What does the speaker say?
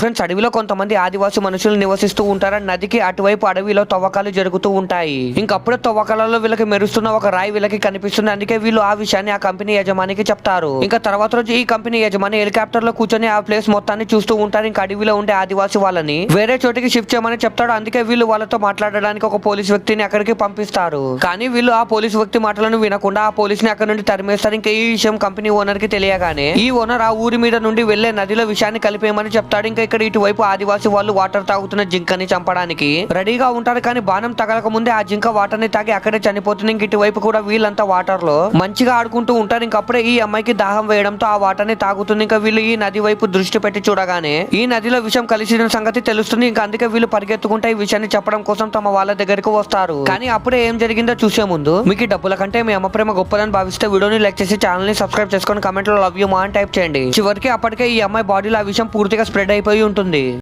Friends అడవిలో కొంతమంది ఆదివాసి మనుషులు నివసిస్తూ ఉంటారని నదికి అటువైపు అడవిలో తవ్వకాలు జరుగుతూ ఉంటాయి. ఇంకప్పుడే తవ్వకాలలో వీళ్ళకి మెరుస్తున్న ఒక రాయి వీళ్ళకి కనిపిస్తుంది. అందుకే వీళ్ళు ఆ విషయాన్ని ఆ కంపెనీ యజమానికి చెప్తారు. ఇంకా తర్వాత రోజు ఈ కంపెనీ యజమాని హెలికాప్టర్లో కూర్చొని ఆ ప్లేస్ మొత్తాన్ని చూస్తూ ఉంటారు. ఇంకా అడవిలో ఉండే ఆదివాసి వాళ్ళని వేరే చోటికి షిఫ్ట్ చేయమని చెప్తాడు. అందుకే వీళ్ళు వాళ్ళతో మాట్లాడడానికి ఒక పోలీస్ వ్యక్తిని అక్కడికి పంపిస్తారు. కానీ వీళ్ళు ఆ పోలీస్ వ్యక్తి మాటలను వినకుండా ఆ పోలీస్ని అక్కడ నుండి తరిమేస్తారు. ఇంకా ఈ విషయం కంపెనీ ఓనర్కి తెలియగానే ఈ ఓనర్ ఆ ఊరి మీద నుండి వెళ్ళే నదిలో విషయాన్ని కలిపేయమని చెప్తాడు. ఇంకా ఇక్కడ ఇటువైపు ఆదివాసి వాళ్ళు వాటర్ తాగుతున్న జింకని చంపడానికి రెడీగా ఉంటారు కానీ బాణం తగలక ముందే ఆ జింక వాటర్ని తాగి అక్కడే చనిపోతుంది. ఇంక ఇటువైపు కూడా వీళ్ళంతా వాటర్లో మంచిగా ఆడుకుంటూ ఉంటారు. ఇంక అప్పుడే ఈ అమ్మాయికి దాహం వేయడంతో ఆ వాటర్ని తాగుతుంది. ఇంకా వీళ్ళు ఈ నది వైపు దృష్టి పెట్టి చూడగానే ఈ నదిలో విషయం కలిసిన సంగతి తెలుస్తుంది. ఇంకా అందుకే వీళ్ళు పరిగెత్తుకుంటే ఈ విషయాన్ని చెప్పడం కోసం తమ వాళ్ళ దగ్గరికి వస్తారు. కానీ అప్పుడే ఏం జరిగిందో చూసే ముందు మీకు డబ్బుల కంటే మీ అమ్మ ప్రేమ గొప్పదని భావిస్తే వీడియోని లైక్ చేసి ఛానల్ని సబ్స్క్రైబ్ చేసుకొని కమెంట్లో లవ్ యూ మా అని టైప్ చేయండి. చివరికి అప్పటికే ఈ అమ్మాయి బాడీలో ఆ విషయం పూర్తిగా స్ప్రెడ్ అయిపోయి ఉంటుంది.